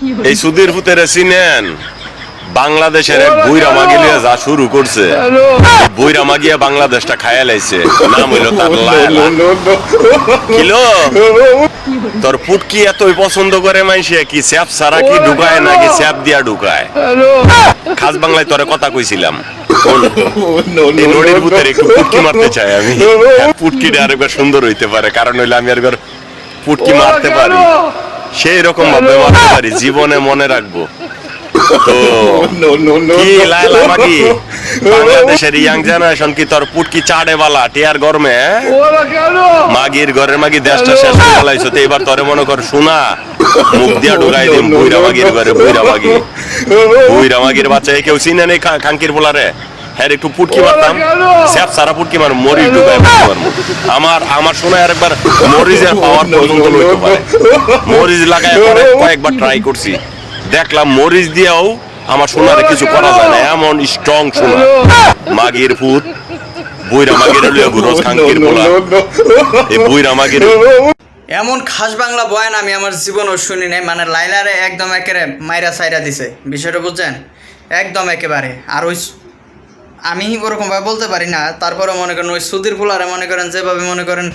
এই সুধীর ফুতেরে চিনেন বাংলাদেশের এক বুইরা মাগিলিয়া যা শুরু করছে। বুইরা মাগিয়া বাংলাদেশটা খায়া লাইছে। নাম হইল তার লায়লা কিলো? তোর পুটকি এতই পছন্দ করে মাইসে কি স্যাপ সারা কি ঢুকায় নাকি স্যাপ দিয়া ঢুকায়? খাস বাংলায় তোরে কথা কইছিলাম। ভূতের একটু পুটকি মারতে চাই আমি। পুটকিটা আরেকবার সুন্দর হইতে পারে কারণ হইলে আমি আরেকবার পুটকি মারতে পারি। সেই রকম ভাবে মারতে পারি জীবনে মনে রাখব। তো কি লাইলা মাগি? বাংলাদেশের ইয়াং জেনারেশন কি তোর পুটকি চাড়ে বালা টিয়ার গরমে হ্যাঁ? মাগির ঘরের মাগি দেশটা শেষ করে ফেলাইছো তো এবার তোরে মনে কর শোনা মুখ দিয়া ঢুকাই দিম বুইরা মাগির ঘরে বুইরা মাগি। বুইরা মাগির বাচ্চা কেউ চিনে নেই খাঙ্কির বলারে? হ্যাঁ একটু পুটকি মারতাম। স্যাপ সারা পুটকি মার মরিচ ঢুকাই পুটকি মারবো আমার আমার শোনা আরেকবার মরিচের পাওয়ার পর্যন্ত লইতে পারে। মরিচ লাগায় পরে কয়েকবার ট্রাই করছি। দেখলাম মরিচ দিয়েও আমার সোনারে কিছু করা যায় না। এমন স্ট্রং সোনা। মাগির ফুট বুইরা মাগির লইয়া ঘুরোজ খাঙ্কির বলা এই বুইরা মাগির এমন খাস বাংলা বয়ান আমি আমার জীবনও শুনি নাই। মানে লাইলারে একদম একেবারে মাইরা সাইরা দিছে। বিষয়টা বুঝছেন? একদম একেবারে। আর ওই আমি ওরকমভাবে বলতে পারি না। তারপরে মনে করেন ওই সুধীর ফুলারে মনে করেন যেভাবে মনে করেন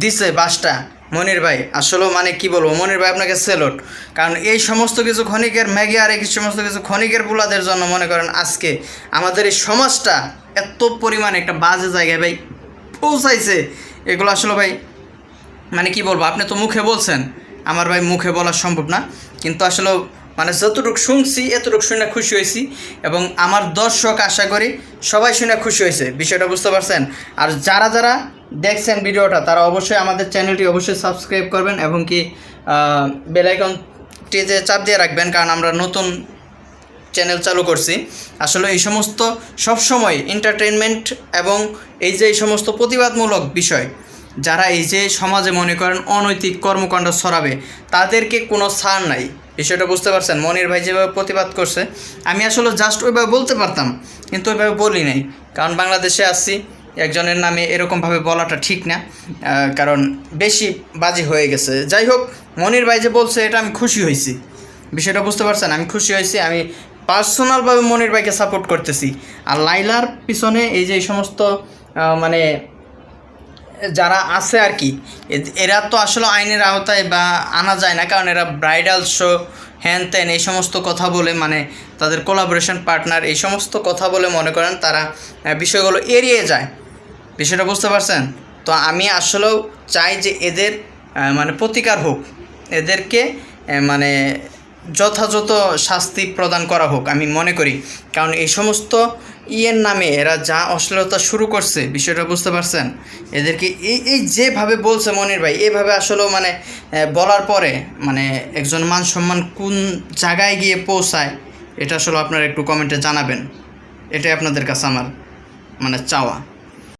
দিছে বাসটা মনির ভাই। আসলে মানে কি বলব, মনির ভাই আপনাকে সেলট কারণ এই সমস্ত কিছু ক্ষণিকের ম্যাগি আর এই সমস্ত কিছু ক্ষণিকের বুলাদের জন্য মনে করেন আজকে আমাদের এই সমাজটা এত পরিমাণে একটা বাজে জায়গায় ভাই পৌঁছাইছে। এগুলো আসলে ভাই মানে কি বলব, আপনি তো মুখে বলছেন, আমার ভাই মুখে বলা সম্ভব না। কিন্তু আসলে মানে যতটুকু শুনছি, এতটুকু শুনে খুশি হয়েছি এবং আমার দর্শক আশা করি সবাই শুনে খুশি হয়েছে, বিষয়টা বুঝতে পারছেন? আর যারা যারা দেখছেন ভিডিওটা, তারা অবশ্যই আমাদের চ্যানেলটি অবশ্যই সাবস্ক্রাইব করবেন এবং কি বেলাইকনটি যে চাপ দিয়ে রাখবেন, কারণ আমরা নতুন চ্যানেল চালু করছি। আসলে এই সমস্ত সবসময় এন্টারটেনমেন্ট এবং এই যে এই সমস্ত প্রতিবাদমূলক বিষয় যারা এই যে সমাজে মনে করেন অনৈতিক কর্মকাণ্ড ছড়াবে, তাদেরকে কোনো ছাড় নাই। বিষয়টা বুঝতে পারছেন? মনির ভাই যেভাবে প্রতিবাদ করছে, আমি আসলে জাস্ট ওইভাবে বলতে পারতাম, কিন্তু ওইভাবে বলি নাই। কারণ বাংলাদেশে আসছি একজনের নামে এরকমভাবে বলাটা ঠিক না কারণ বেশি বাজি হয়ে গেছে। যাই হোক, মনির ভাই যে বলছে, এটা আমি খুশি হয়েছি। বিষয়টা বুঝতে পারছেন? আমি খুশি হয়েছি, আমি পার্সোনালভাবে মনির ভাইকে সাপোর্ট করতেছি। আর লাইলার পিছনে এই যে সমস্ত মানে যারা আছে আর কি এরা তো আসলে আইনের আওতায় বা আনা যায় না, কারণ এরা ব্রাইডাল শো, হ্যান ত্যান এই সমস্ত কথা বলে মানে তাদের কোলাবোরেশন পার্টনার এই সমস্ত কথা বলে মনে করেন, তারা বিষয়গুলো এড়িয়ে যায়। বিষয়টা বুঝতে পারছেন? তো আমি আসলেও চাই যে এদের মানে প্রতিকার হোক। এদেরকে মানে যথাযথ শাস্তি প্রদান করা হোক, আমি মনে করি। কারণ এই সমস্ত ইয়ের নামে এরা যা অশ্লীলতা শুরু করছে, বিষয়টা বুঝতে পারছেন? এদেরকে এই এই যেভাবে বলছে মনির ভাই, এভাবে আসলেও মানে বলার পরে মানে একজন মান সম্মান কোন জায়গায় গিয়ে পৌঁছায়, এটা আসলে আপনারা একটু কমেন্টে জানাবেন। এটাই আপনাদের কাছে আমার মানে চাওয়া।